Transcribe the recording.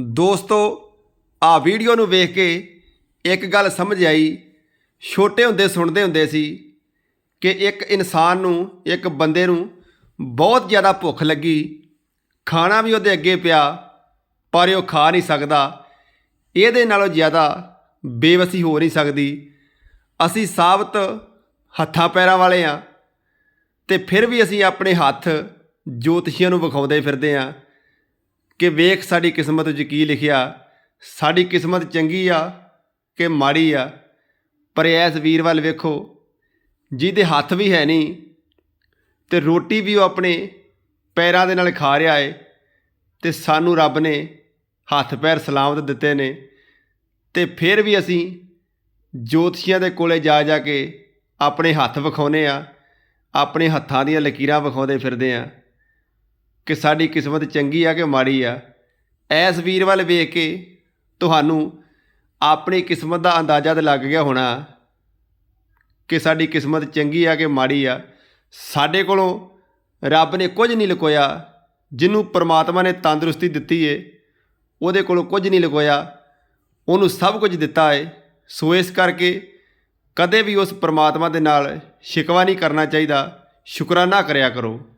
ਦੋਸਤੋ, ਆ ਵੀਡੀਓ ਨੂੰ ਵੇਖ ਕੇ ਇੱਕ ਗੱਲ ਸਮਝ ਆਈ। ਛੋਟੇ ਹੁੰਦੇ ਸੁਣਦੇ ਹੁੰਦੇ ਸੀ ਕਿ ਇੱਕ ਇਨਸਾਨ ਨੂੰ, ਇੱਕ ਬੰਦੇ ਨੂੰ ਬਹੁਤ ਜ਼ਿਆਦਾ ਭੁੱਖ ਲੱਗੀ। ਖਾਣਾ ਵੀ ਉਹਦੇ ਅੱਗੇ ਪਿਆ, ਪਰ ਉਹ ਖਾ ਨਹੀਂ ਸਕਦਾ। ਇਹਦੇ ਨਾਲੋਂ ਜ਼ਿਆਦਾ ਬੇਵਸੀ ਹੋ ਨਹੀਂ ਸਕਦੀ। ਅਸੀਂ ਸਾਬਤ ਹੱਥਾਂ ਪੈਰਾਂ ਵਾਲੇ ਆ ਤੇ ਫਿਰ ਵੀ ਅਸੀਂ ਆਪਣੇ ਹੱਥ ਜੋਤਸ਼ੀਆਂ ਨੂੰ ਵਿਖਾਉਂਦੇ ਫਿਰਦੇ ਆ। ਕਿ ਵੇਖ ਸਾਡੀ ਕਿਸਮਤ ਵਿੱਚ ਕੀ ਲਿਖਿਆ, ਸਾਡੀ ਕਿਸਮਤ ਚੰਗੀ ਆ ਕਿ ਮਾੜੀ ਆ, ਪਰ ਐਸ ਵੀਰ ਵੱਲ ਵੇਖੋ, ਜਿਹਦੇ ਹੱਥ ਵੀ ਹੈ ਨਹੀਂ, ਤੇ ਰੋਟੀ ਵੀ ਉਹ ਆਪਣੇ ਪੈਰਾਂ ਦੇ ਨਾਲ ਖਾ ਰਿਹਾ ਏ, ਤੇ ਸਾਨੂੰ ਰੱਬ ਨੇ ਹੱਥ ਪੈਰ ਸਲਾਮਤ ਦਿੱਤੇ ਨੇ, ਤੇ ਫਿਰ ਵੀ ਅਸੀਂ ਜੋਤਸ਼ੀਆਂ ਦੇ ਕੋਲੇ ਜਾ ਜਾ ਕੇ ਆਪਣੇ ਹੱਥ ਵਿਖਾਉਨੇ ਆ, ਆਪਣੇ ਹੱਥਾਂ ਦੀਆਂ ਲਕੀਰਾਂ ਵਿਖਾਉਂਦੇ ਫਿਰਦੇ ਆ। ਕਿ ਸਾਡੀ ਕਿਸਮਤ ਚੰਗੀ ਆ ਕਿ ਮਾੜੀ ਆ ਐਸ ਵੀਰ ਵੱਲ ਵੇਖ ਕੇ ਤੁਹਾਨੂੰ ਆਪਣੀ ਕਿਸਮਤ ਦਾ ਅੰਦਾਜ਼ਾ ਤਾਂ ਲੱਗ ਗਿਆ ਹੋਣਾ ਕਿ ਸਾਡੀ ਕਿਸਮਤ ਚੰਗੀ ਆ ਕਿ ਮਾੜੀ ਆ। ਸਾਡੇ ਕੋਲੋਂ ਰੱਬ ਨੇ ਕੁਝ ਨਹੀਂ ਲੁਕੋਇਆ ਜਿਹਨੂੰ ਪ੍ਰਮਾਤਮਾ ਨੇ ਤੰਦਰੁਸਤੀ ਦਿੱਤੀ ਏ। ਉਹਦੇ ਕੋਲੋਂ ਕੁਝ ਨਹੀਂ ਲੁਕੋਇਆ। ਉਹਨੂੰ ਸਭ ਕੁਝ ਦਿੱਤਾ ਏ। ਸੋ ਇਸ ਕਰਕੇ ਕਦੇ ਵੀ ਉਸ ਪ੍ਰਮਾਤਮਾ ਦੇ ਨਾਲ ਸ਼ਿਕਵਾ ਨਹੀਂ ਕਰਨਾ ਚਾਹੀਦਾ। ਸ਼ੁਕਰਾਨਾ ਕਰਿਆ ਕਰੋ।